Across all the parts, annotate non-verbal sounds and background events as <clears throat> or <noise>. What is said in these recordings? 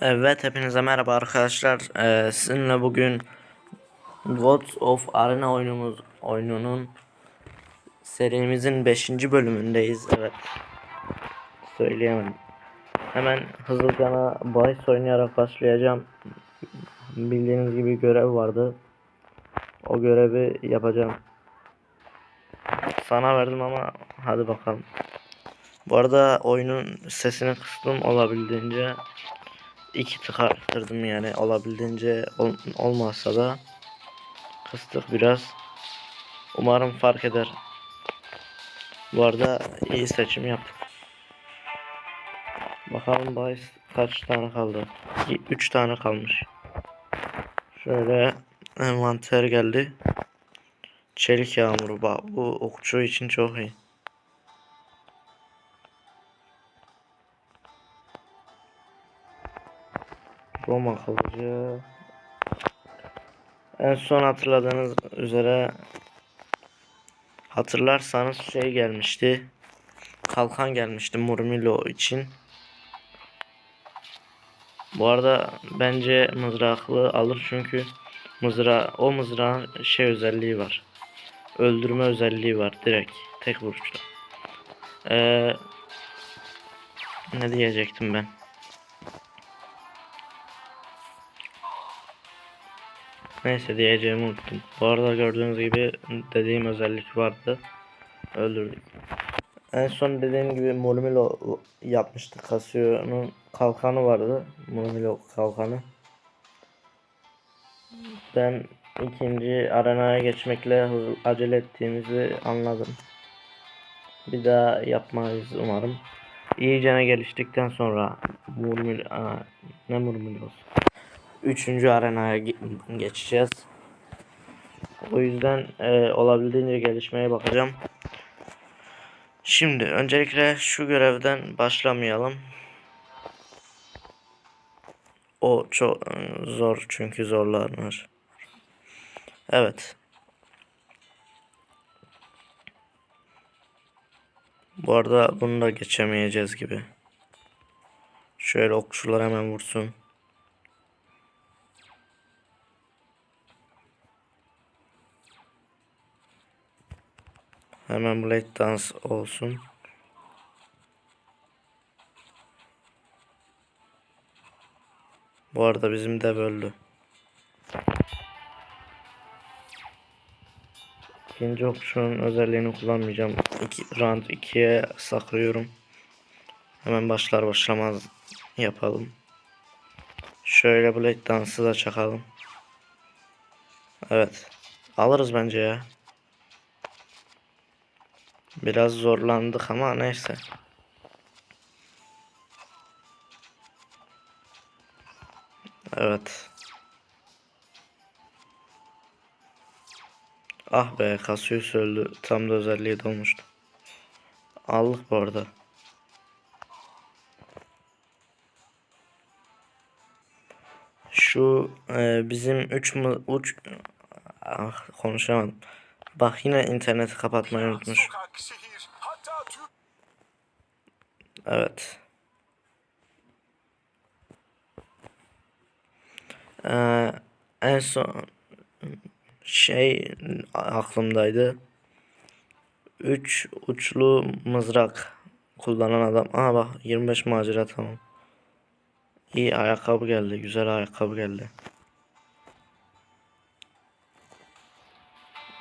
Evet hepinize merhaba arkadaşlar. Ee, sizinle bugün Gods of Arena oyunumuz oyununun serimizin 5. bölümündeyiz. Evet. Söyleyemem. Hemen hızlıca bahis oynayarak başlayacağım. Bildiğiniz gibi görev vardı. O görevi yapacağım. Sana verdim ama hadi bakalım. Bu arada oyunun sesini kıstım olabildiğince iki tık arttırdım yani olabildiğince ol, olmazsa da kıstık biraz. Umarım fark eder. Bu arada iyi seçim yaptık. Bakalım bahis kaç tane kaldı? 3 tane kalmış. Şöyle envanter geldi. Çelik yağmuru bak bu okçu için çok iyi. Roma kılıcı. En son hatırladığınız üzere hatırlarsanız şey gelmişti. Kalkan gelmişti Murmilo için. Bu arada bence mızraklı alır çünkü mızra o mızrağın şey özelliği var. Öldürme özelliği var direkt tek vuruşta. Ee, ne diyecektim ben? Neyse diyeceğimi unuttum. Bu arada gördüğünüz gibi dediğim özellik vardı. Öldürdük. En son dediğim gibi Murmilo yapmıştık. Casio'nun kalkanı vardı. Murmilo kalkanı. Ben ikinci arenaya geçmekle acele ettiğimizi anladım. Bir daha yapmayız umarım. İyicene geliştikten sonra Murmilo ne Murmilo'su? Üçüncü arenaya ge- geçeceğiz. O yüzden e, olabildiğince gelişmeye bakacağım. Şimdi öncelikle şu görevden başlamayalım. O çok zor çünkü zorlanır. Evet. Bu arada bunu da geçemeyeceğiz gibi. Şöyle okçular hemen vursun. Hemen Blade Dance olsun. Bu arada bizim de böldü. İkinci okçunun özelliğini kullanmayacağım. İki, round 2'ye saklıyorum. Hemen başlar başlamaz yapalım. Şöyle Blade Dance'ı da çakalım. Evet. Alırız bence ya. Biraz zorlandık ama neyse. Evet. Ah be Cassius öldü. Tam da özelliği dolmuştu. Aldık bu arada. Şu e, bizim 3 mı uç ah konuşamadım. Bak yine interneti kapatmayı unutmuş. Evet. Ee, en son şey aklımdaydı. Üç uçlu mızrak kullanan adam. Aa bak 25 macera tamam. İyi ayakkabı geldi. Güzel ayakkabı geldi.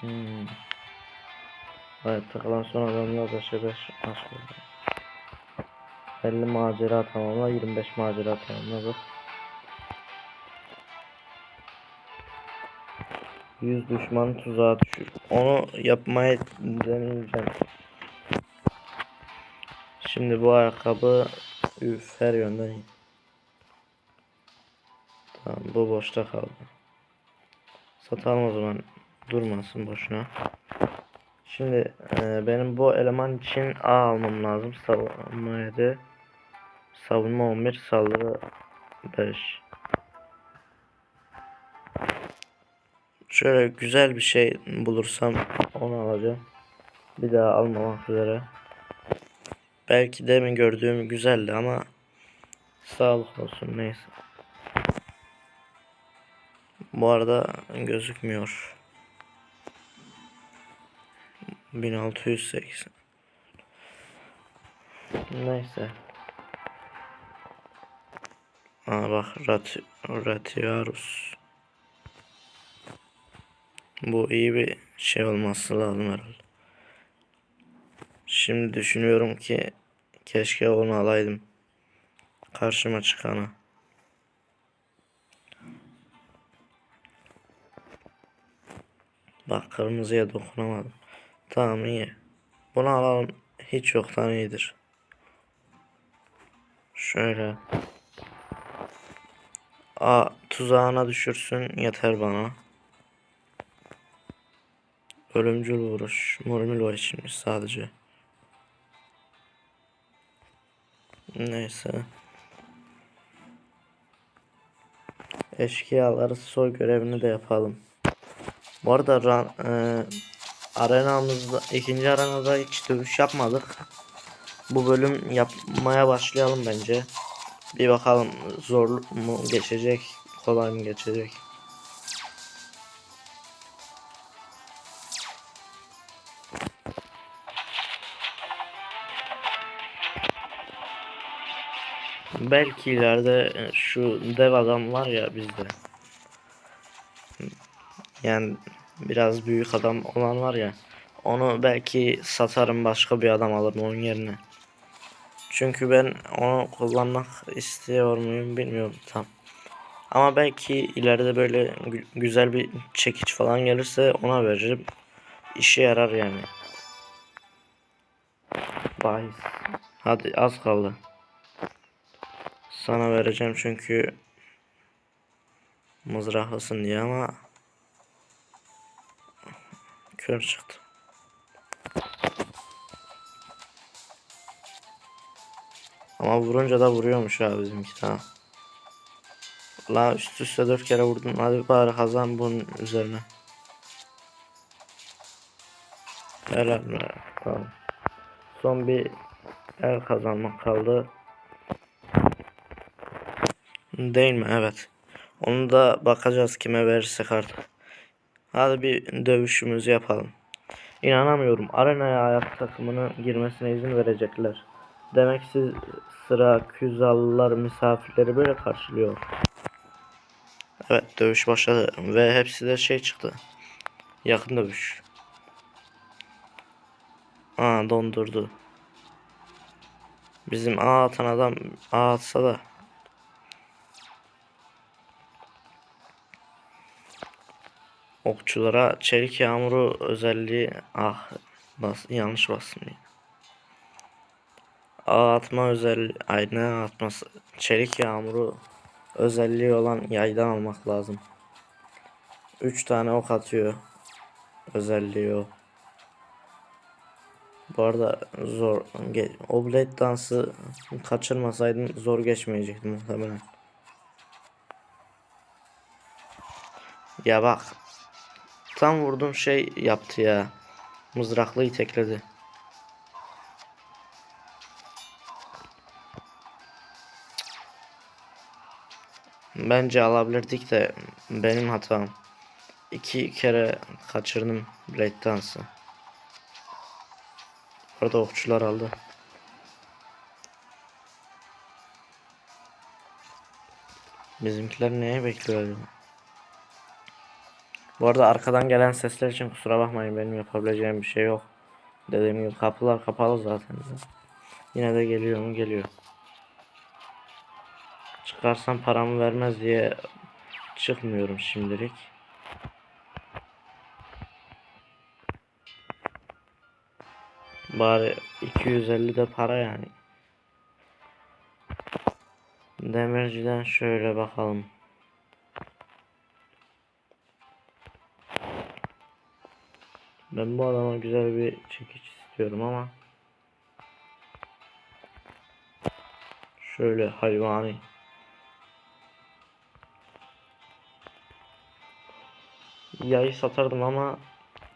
Hmm. Evet takılan son adamlar da 5 aşk oldu. 50 macera tamamla 25 macera tamamladık. 100 düşman tuzağa düşür. Onu yapmaya deneyeceğim. Şimdi bu ayakkabı üf her yönden iyi. Tamam bu boşta kaldı. Satalım o zaman. Durmasın boşuna. Şimdi e, benim bu eleman için A almam lazım. Savunma 7. Savunma 11. Saldırı 5. Şöyle güzel bir şey bulursam onu alacağım. Bir daha almamak üzere. Belki demin gördüğüm güzeldi ama Sağlık olsun neyse. Bu arada gözükmüyor. 1680. Neyse. Aa bak Rat Ratiarus. Bu iyi bir şey olması lazım herhalde. Şimdi düşünüyorum ki keşke onu alaydım. Karşıma çıkanı. Bak kırmızıya dokunamadım. Tamam iyi. Bunu alalım. Hiç yoktan iyidir. Şöyle. A tuzağına düşürsün yeter bana. Ölümcül vuruş. Murmilo içinmiş sadece. Neyse. Eşkıyaları soy görevini de yapalım. Bu arada ran- e, arenamızda ikinci arenada hiç dövüş yapmadık. Bu bölüm yapmaya başlayalım bence. Bir bakalım zor mu geçecek, kolay mı geçecek. Belki ileride e, şu dev adam var ya bizde. Yani biraz büyük adam olan var ya. Onu belki satarım başka bir adam alırım onun yerine. Çünkü ben onu kullanmak istiyor muyum bilmiyorum tam. Ama belki ileride böyle gü- güzel bir çekiç falan gelirse ona veririm. İşe yarar yani. Bahis. Hadi az kaldı. Sana vereceğim çünkü mızraklısın diye ama kör çıktı. Ama vurunca da vuruyormuş abi bizimki tamam. La üst üste dört kere vurdun. Hadi bari kazan bunun üzerine. Helal be. Tamam. Son bir el kazanmak kaldı. Değil mi? Evet. Onu da bakacağız kime verirsek artık. Hadi bir dövüşümüzü yapalım. İnanamıyorum. Arenaya ayak takımının girmesine izin verecekler. Demek siz sıra Küzallılar misafirleri böyle karşılıyor. Evet dövüş başladı ve hepsi de şey çıktı. Yakın dövüş. Aa dondurdu. Bizim A atan adam A atsa da Okçulara çelik yağmuru özelliği ah bas yanlış bastım. Ağ atma özelliği ayna atması çelik yağmuru özelliği olan yaydan almak lazım. 3 tane ok atıyor özelliği o. Bu arada zor ge- o blade dansı kaçırmasaydım zor geçmeyecekti muhtemelen. Ya bak Tam vurdum şey yaptı ya. Mızraklı itekledi. Bence alabilirdik de benim hatam. İki kere kaçırdım Blade Dance'ı. Orada okçular aldı. Bizimkiler neye bekliyor acaba? Bu arada arkadan gelen sesler için kusura bakmayın benim yapabileceğim bir şey yok. Dediğim gibi kapılar kapalı zaten. Yine de geliyor mu geliyor. Çıkarsam paramı vermez diye çıkmıyorum şimdilik. Bari 250 de para yani. Demirciden şöyle bakalım. Ben bu adama güzel bir çekiç istiyorum ama şöyle hayvani yayı satardım ama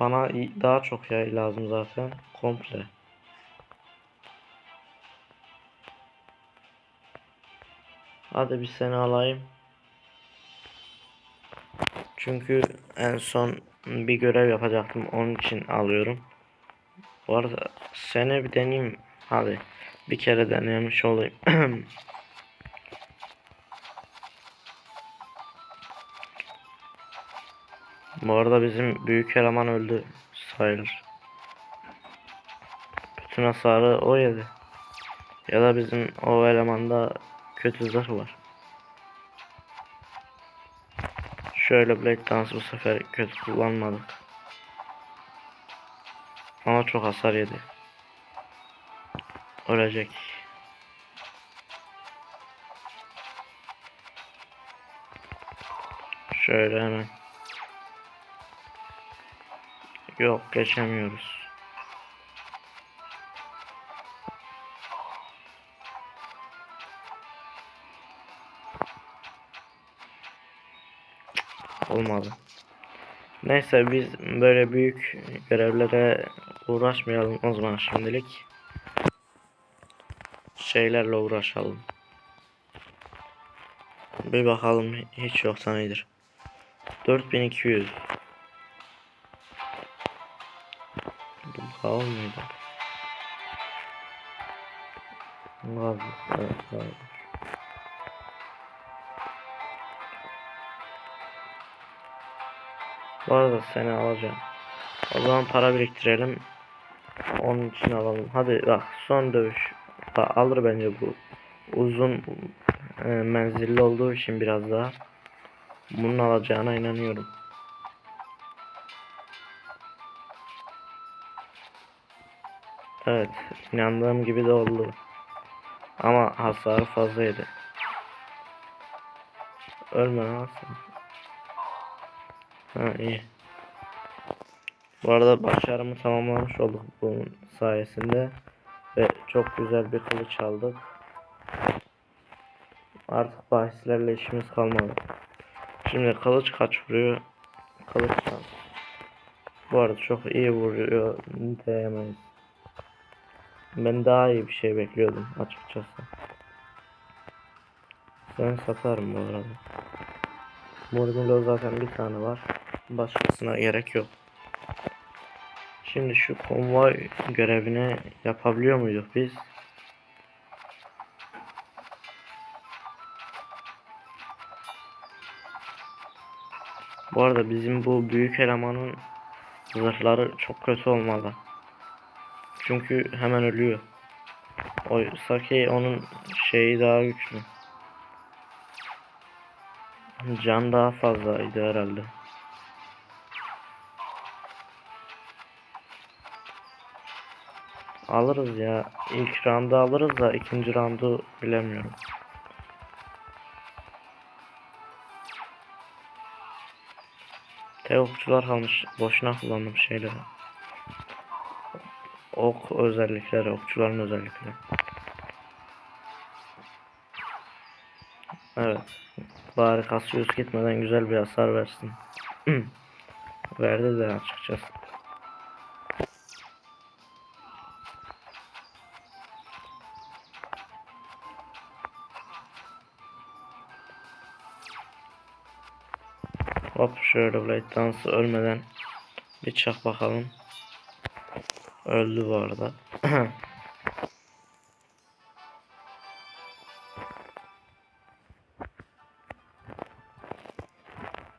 bana daha çok yay lazım zaten komple. Hadi bir seni alayım. Çünkü en son bir görev yapacaktım. Onun için alıyorum. Bu arada seni bir deneyeyim. Hadi bir kere denemiş olayım. <clears throat> Bu arada bizim büyük eleman öldü sayılır. Bütün hasarı o yedi. Ya da bizim o elemanda kötü zırh var. Şöyle Blade Dance bu sefer kötü kullanmadık. Ama çok hasar yedi. Ölecek. Şöyle hemen. Yok geçemiyoruz. Olmadı. Neyse biz böyle büyük görevlere uğraşmayalım o zaman şimdilik. Şeylerle uğraşalım. Bir bakalım hiç yoksa nedir. 4200 Bu kaval mıydı? Gaz, evet, gaz. Bu arada seni alacağım. O zaman para biriktirelim. Onun için alalım. Hadi bak son dövüş. Bak, alır bence bu. Uzun e, menzilli olduğu için biraz daha. Bunun alacağına inanıyorum. Evet, inandığım gibi de oldu. Ama hasarı fazlaydı. Ölme lan. Ha iyi. Bu arada başarımı tamamlamış olduk bunun sayesinde. Ve çok güzel bir kılıç aldık. Artık bahislerle işimiz kalmadı. Şimdi kılıç kaç vuruyor? Kılıç al. Bu arada çok iyi vuruyor diyemeyiz. Ben daha iyi bir şey bekliyordum açıkçası. Ben satarım bu arada. Mordilo zaten bir tane var. Başkasına gerek yok. Şimdi şu konvoy görevini yapabiliyor muyduk biz? Bu arada bizim bu büyük elemanın zırhları çok kötü olmalı. Çünkü hemen ölüyor. Oysa ki onun şeyi daha güçlü. Can daha fazlaydı herhalde. Alırız ya. İlk roundu alırız da ikinci roundu bilemiyorum. Tek okçular kalmış. Boşuna kullandım şeyleri. Ok özellikleri, okçuların özellikleri. Evet. Bari Cassius gitmeden güzel bir hasar versin. <clears throat> Verdi de açıkçası. Hop şöyle Blade Dance'ı ölmeden bir çak bakalım. Öldü bu arada. <clears throat>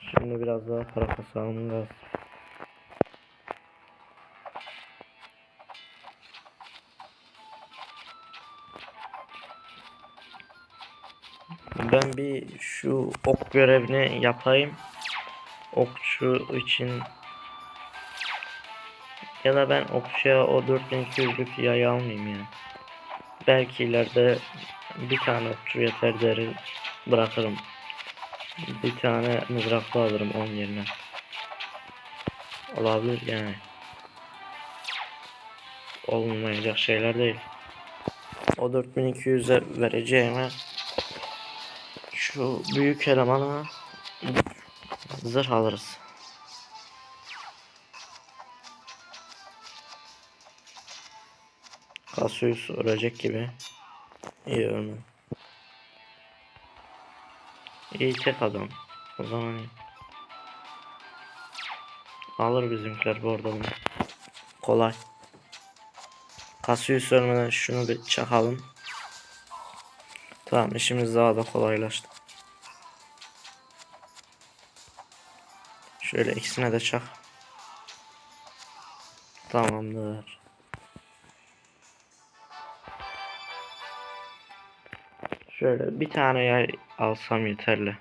Şimdi biraz daha para kasalım gaz. Ben bir şu ok görevini yapayım. Okçu için ya da ben okçuya o 4200'lük yayı almayayım yani. Belki ileride bir tane okçu yeter derim bırakırım. Bir tane mızraklı alırım onun yerine. Olabilir yani. Olmayacak şeyler değil. O 4200'e vereceğime şu büyük elemana zırh alırız. Cassius ölecek gibi. İyi ölme. İyi tek adam. O zaman iyi. Alır bizimkiler bu arada bunu. Kolay. Kasıyı sürmeden şunu bir çakalım. Tamam işimiz daha da kolaylaştı. Şöyle ikisine de çak. Tamamdır. Şöyle bir tane yay alsam yeterli.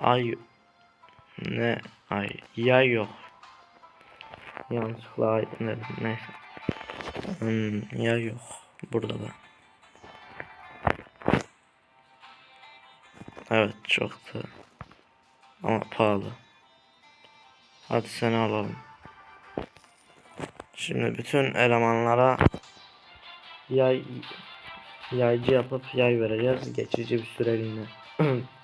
Ay ne ay yay yok. Yanlışlıkla ay dedim neyse. Hmm, yay yok burada da. Evet çoktu. Ama pahalı. Hadi seni alalım. Şimdi bütün elemanlara yay yaycı yapıp yay vereceğiz geçici bir süreliğine. <clears throat>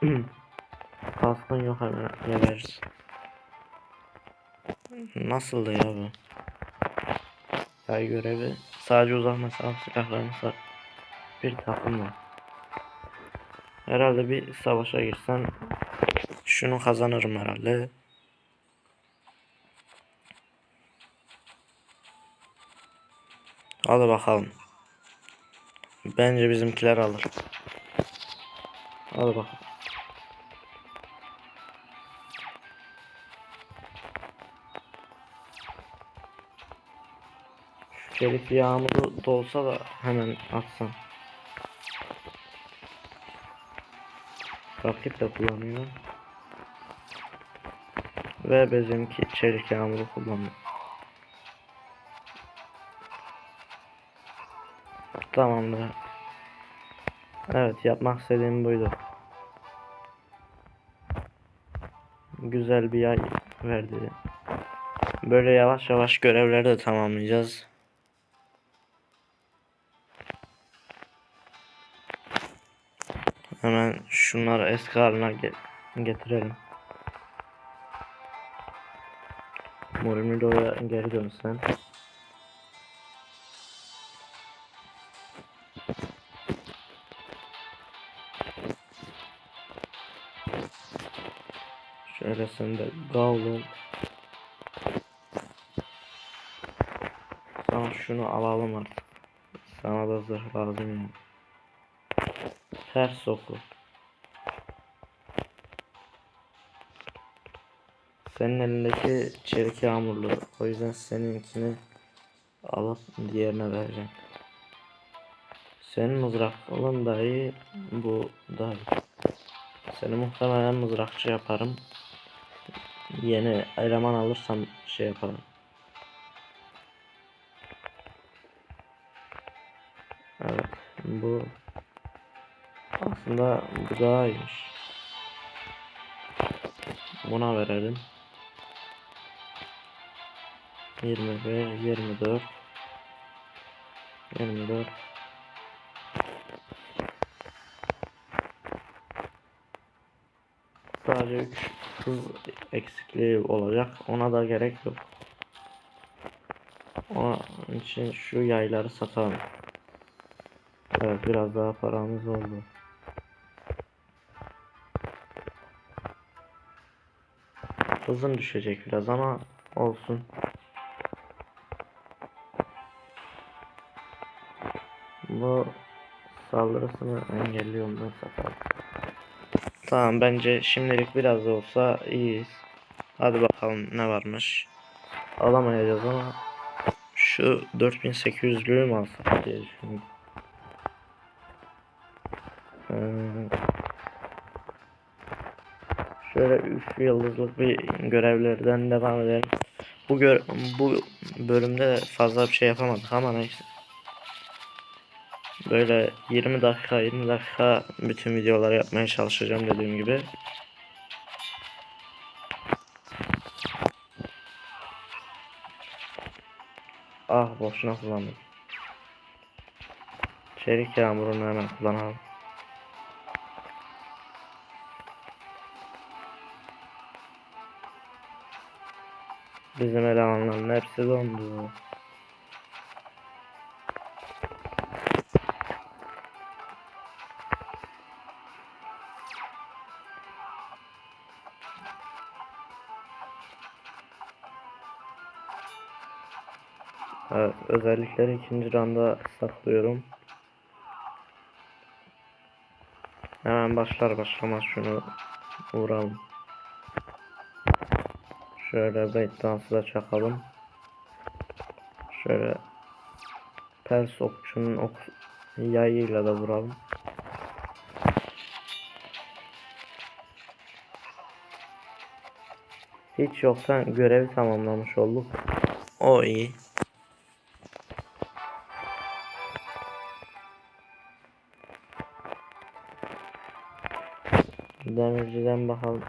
<clears throat> kaskın yok hemen geliriz. Nasıldı ya bu? Yay görevi sadece uzak mesafe silahlarını sar. Bir takım var. Herhalde bir savaşa girsem şunu kazanırım herhalde. Hadi bakalım. Bence bizimkiler alır. Hadi bakalım. Çelik yağmuru dolsa da hemen atsam. Rakip de kullanıyor. Ve bizimki çelik yağmuru kullanıyor. Tamamdır. Evet yapmak istediğim buydu. Güzel bir yay verdi. Böyle yavaş yavaş görevleri de tamamlayacağız. Hemen şunları eski haline ge- getirelim. Murmido'ya geri dönsen. Şöyle sen de Gauntlet. Sana şunu alalım artık. Sana da zırh lazım yani. Ters soku. Senin elindeki çelik yağmurlu. O yüzden seninkini alıp diğerine vereceğim. Senin mızraklın da iyi, bu da iyi. Seni muhtemelen mızrakçı yaparım. Yeni eleman alırsam şey yaparım. Aslında bu daha iyiymiş. Buna verelim. 21, 24, 24. Sadece 3 hız eksikliği olacak. Ona da gerek yok. Onun için şu yayları satalım. Evet biraz daha paramız oldu. Hızın düşecek biraz ama olsun. Bu saldırısını engelliyorum ben satalım. Tamam bence şimdilik biraz da olsa iyiyiz. Hadi bakalım ne varmış. Alamayacağız ama şu 4800'lüğü mü alsak diye düşünüyorum. Ee, şöyle 3 yıldızlık bir görevlerden devam edelim. Bu gör bu bölümde fazla bir şey yapamadık ama neyse. Böyle 20 dakika 20 dakika bütün videoları yapmaya çalışacağım dediğim gibi. Ah boşuna kullandım. Çelik yağmurunu hemen kullanalım. Bizim elemanların hepsi dondu. Evet, özellikleri ikinci randa saklıyorum. Hemen başlar başlamaz şunu vuralım. Şöyle bait dansı da çakalım. Şöyle pers okçunun ok yayıyla da vuralım. Hiç yoktan görevi tamamlamış olduk. O iyi. Demirciden bakalım.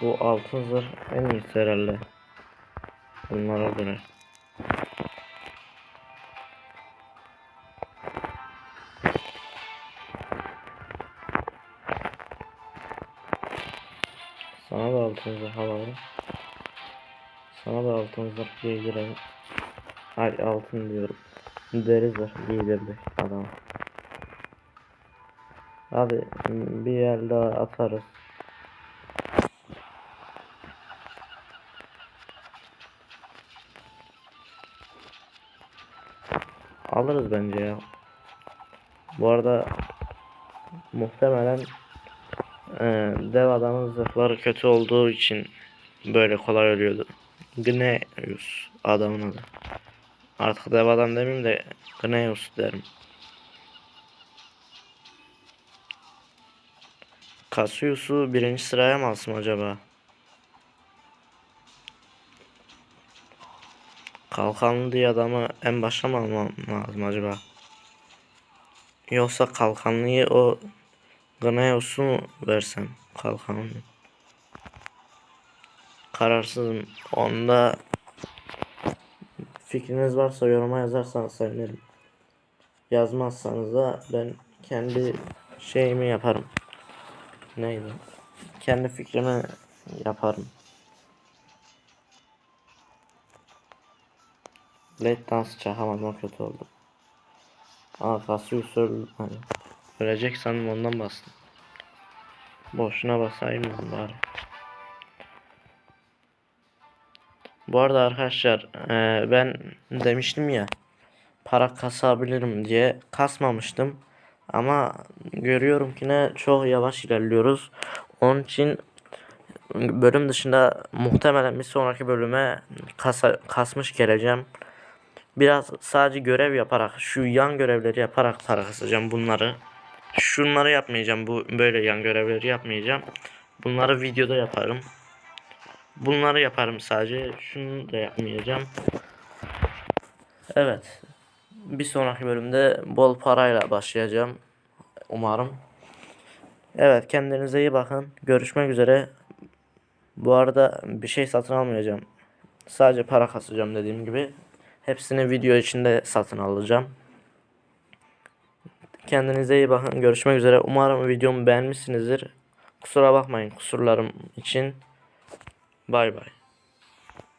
Bu altın zırh en iyisi herhalde. Bunlara göre. Sana da altın zırh alalım. Sana da altın zırh giydirelim. Ay altın diyorum. Deri zırh giydirdik adam. Hadi bir yer daha atarız. Alırız bence ya. Bu arada muhtemelen eee, dev adamın zırhları kötü olduğu için böyle kolay ölüyordu. Gneus adamın adı. Artık dev adam demeyeyim de Gneus derim. Cassius'u birinci sıraya mı alsam acaba? Kalkanlı diye adamı en başa mı almam lazım acaba? Yoksa kalkanlıyı o Gneus'u mu versem kalkanlı? Kararsızım. Onda fikriniz varsa yoruma yazarsanız sevinirim. Yazmazsanız da ben kendi şeyimi yaparım. Neydi? Kendi fikrimi yaparım. Late dans çakamadım o kötü oldu. Aa Cassius. Hani ölecek sandım ondan bastım. Boşuna basayım dedim bari. Bu arada arkadaşlar eee, ben demiştim ya para kasabilirim diye kasmamıştım. Ama görüyorum ki ne çok yavaş ilerliyoruz. Onun için bölüm dışında muhtemelen bir sonraki bölüme kasa, kasmış geleceğim. Biraz sadece görev yaparak şu yan görevleri yaparak para kasacağım bunları. Şunları yapmayacağım. Bu böyle yan görevleri yapmayacağım. Bunları videoda yaparım. Bunları yaparım sadece. Şunu da yapmayacağım. Evet. Bir sonraki bölümde bol parayla başlayacağım. Umarım. Evet kendinize iyi bakın. Görüşmek üzere. Bu arada bir şey satın almayacağım. Sadece para kasacağım dediğim gibi. Hepsini video içinde satın alacağım. Kendinize iyi bakın. Görüşmek üzere. Umarım videomu beğenmişsinizdir. Kusura bakmayın kusurlarım için. Bay bay.